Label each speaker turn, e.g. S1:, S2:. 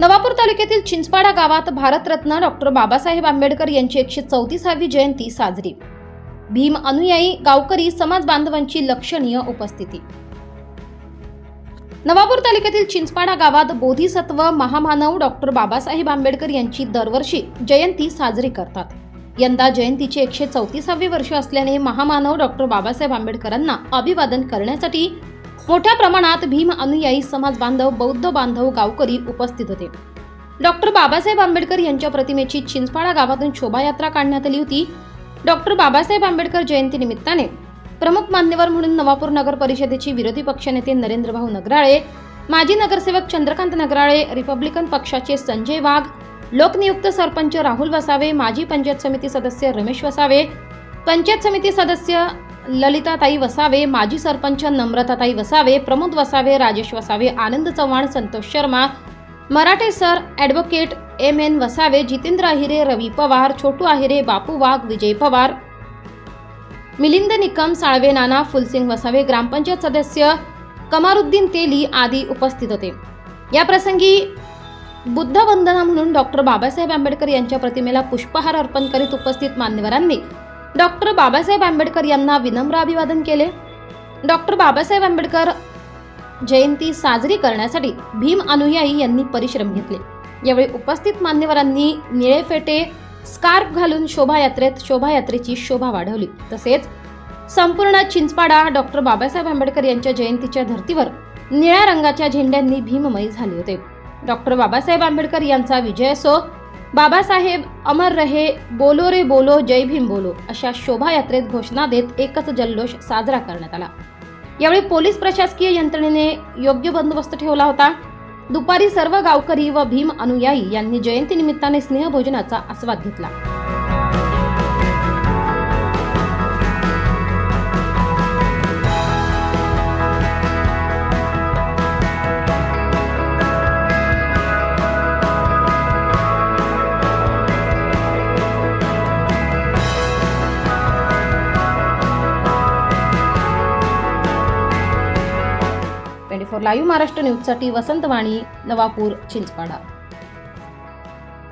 S1: नवापूर तालुक्यातील चिंचपाडा गावात भारतरत्न डॉक्टर बाबासाहेब आंबेडकर यांची एकशे चौतीसावी जयंती साजरी. भीम अनुयायी गावकरी समाज बांधवांची लक्षणीय उपस्थिती. नवापूर तालुक्यातील चिंचपाडा गावात बोधिसत्व महामानव डॉक्टर बाबासाहेब आंबेडकर यांची दरवर्षी जयंती साजरी करतात. यंदा जयंतीचे एकशे चौतीसावे वर्ष असल्याने महामानव डॉक्टर बाबासाहेब आंबेडकरांना अभिवादन करण्यासाठी मोठ्या प्रमाणात भीम अनुयायी समाज बांधव बौद्ध बांधव गावकरी उपस्थित होते. डॉक्टर बाबासाहेब आंबेडकर यांच्या प्रतिमेची चिंचपाडा गावातून शोभायात्रा काढण्यात आली होती. डॉक्टर बाबासाहेब आंबेडकर जयंती निमित्ताने प्रमुख मान्यवर म्हणून नवापूर नगर परिषदेचे विरोधी पक्षनेते नरेंद्रभाऊ नगराळे माजी नगरसेवक चंद्रकांत नगराळे रिपब्लिकन पक्षाचे संजय वाघ लोकनियुक्त सरपंच राहुल वसावे माजी पंचायत समिती सदस्य रमेश वसावे पंचायत समिती सदस्य ललिताताई वसावे माजी sarpanch नम्रताताई Vasave Pramod Vasave Rajesh Vasave Anand Chavan Santosh Sharma Marathe sir advocate M N Vasave Jitendra Ahire Ravi Pawar Chhotu Ahire Bapu Wagh Vijay Pawar Milind Nikam Salve Nana Phulsing Vasave ग्रामपंचायत सदस्य कमारुद्दीन तेली आदी उपस्थित होते. या प्रसंगी बुद्ध वंदना म्हणून doctor Babasaheb Ambedkar यांच्या प्रतिमेला पुष्पहार अर्पण करीत उपस्थित मान्यवरांनी डॉक्टर बाबासाहेब आंबेडकर यांना विनम्र अभिवादन केले. डॉक्टर बाबासाहेब आंबेडकर जयंती साजरी करण्यासाठी भीम अनुयायी यांनी परिश्रम घेतले. यावेळी उपस्थित मान्यवरांनी निळे फेटे स्कार्फ घालून शोभायात्रेत शोभायात्रेची शोभा वाढवली. तसेच संपूर्ण चिंचपाडा डॉक्टर बाबासाहेब आंबेडकर यांच्या जयंतीच्या धर्तीवर निळ्या रंगाच्या झेंड्यांनी भीममयी झाले होते. डॉक्टर बाबासाहेब आंबेडकर यांचा विजय असो बाबासाहेब अमर रहे बोलो रे बोलो जय भीम बोलो अशा शोभायात्रेत घोषणा देत एकच जल्लोष साजरा करण्यात आला. यावेळी पोलीस प्रशासकीय यंत्रणेने योग्य बंदोबस्त ठेवला होता. दुपारी सर्व गावकरी व भीम अनुयायी यांनी जयंतीनिमित्ताने स्नेहभोजनाचा आस्वाद घेतला. लाईव्ह महाराष्ट्र न्यूजसाठी वसंतवाणी नवापूर चिंचपाडा.